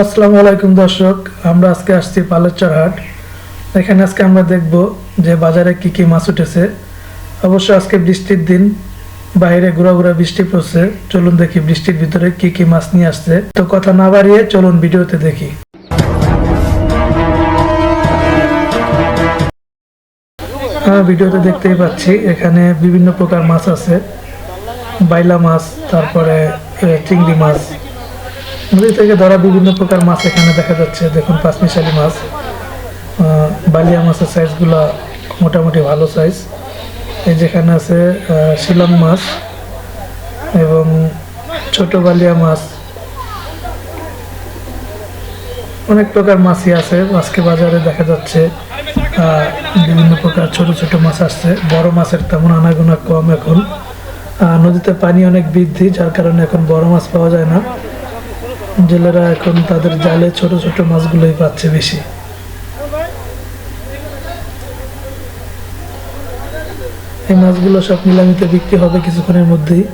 আসসালামু আলাইকুম দর্শক, আমরা আজকে আসছি পালেরচর হাট এখানে আজকে আমরা দেখব যে বাজারে কি কি মাছ উঠেছে। অবশ্য আজকে বৃষ্টির দিন, বাইরে ঘোরা ঘোরা বৃষ্টি পড়ছে। চলুন দেখি বৃষ্টির ভিতরে কি কি মাছ নিয়ে আসছে। তো কথা না বাড়িয়ে চলুন ভিডিওতে দেখি। হ্যাঁ ভিডিওতে দেখতেই পাচ্ছি, এখানে বিভিন্ন প্রকার মাছ আছে। বাইলা মাছ, তারপরে চিংড়ি মাছ। নদী থেকে ধরা বিভিন্ন প্রকার মাছ এখানে দেখা যাচ্ছে। দেখুন, পাঁচমিশালি মাছ বালিয়া মাছের সাইজগুলো মোটামুটি ভালো সাইজ এই যেখানে আছে শিলং মাছ এবং ছোট বালিয়া মাছ। অনেক প্রকার মাছই আছে। আজকে বাজারে দেখা যাচ্ছে বিভিন্ন প্রকার ছোট ছোট মাছ আসছে। বড় মাছের তেমন আনাগোনা কম এখন। নদীতে পানি অনেক বৃদ্ধি, যার কারণে এখন বড় মাছ পাওয়া যায় না। জেলেরা এখন তাদের জালে ছোট ছোট মাছগুলোই পাচ্ছে বেশি। এই মাছগুলো সব নিলামিতে বিক্রি হবে কিছুক্ষণের মধ্যেই।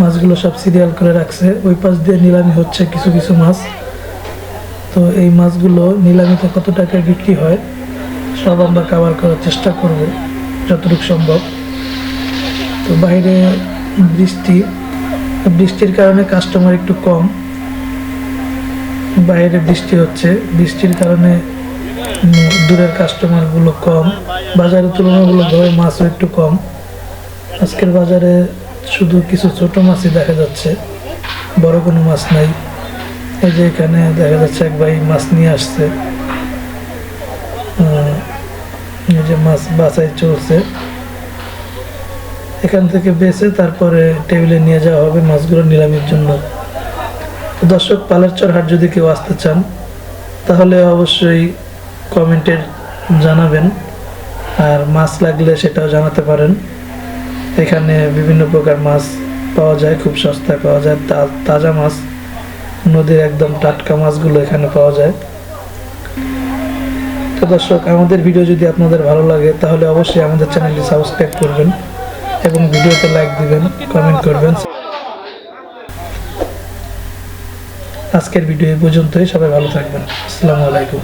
মাছগুলো সব সিরিয়াল করে রাখছে। ওই পাশ দিয়ে নিলামি হচ্ছে কিছু কিছু মাছ। তো এই মাছগুলো নিলামিতে কত টাকায় বিক্রি হয়, সব আমরা কাভার করার চেষ্টা করব, যতটুকু সম্ভব। তো বাইরে বৃষ্টি। বৃষ্টির কারণে কাস্টমার একটু কম। বাইরে বৃষ্টি হচ্ছে। বৃষ্টির কারণে দূরের কাস্টমারগুলো কম। বাজারের বাজারে তুলনামূলকভাবে মাছও একটু কম। আজকের বাজারে শুধু কিছু ছোট মাছই দেখা যাচ্ছে। বড় কোনো মাছ নাই। এই যে এখানে দেখা যাচ্ছে এক ভাই মাছ নিয়ে আসছে। এই যে মাছ বাছাই চলছে। এখান থেকে বেছে তারপরে টেবিলে নিয়ে যাওয়া হবে মাছগুলো নিলামের জন্য। দর্শক পালেরচর হাট যদি কেউ আসতে চান, তাহলে অবশ্যই কমেন্টে জানাবেন। আর মাছ লাগলে সেটাও জানাতে পারেন। এখানে বিভিন্ন প্রকার মাছ পাওয়া যায়, খুব সস্তায় পাওয়া যায় তাজা মাছ। নদীর একদম টাটকা মাছগুলো এখানে পাওয়া যায়। তো দর্শক, আমাদের ভিডিও যদি আপনাদের ভালো লাগে, তাহলে অবশ্যই আমাদের চ্যানেলটি সাবস্ক্রাইব করবেন এবং ভিডিওতে লাইক দিবেন, কমেন্ট করবেন। আজকের ভিডিও এই পর্যন্তই সবাই ভালো থাকবেন। আসসালামু আলাইকুম।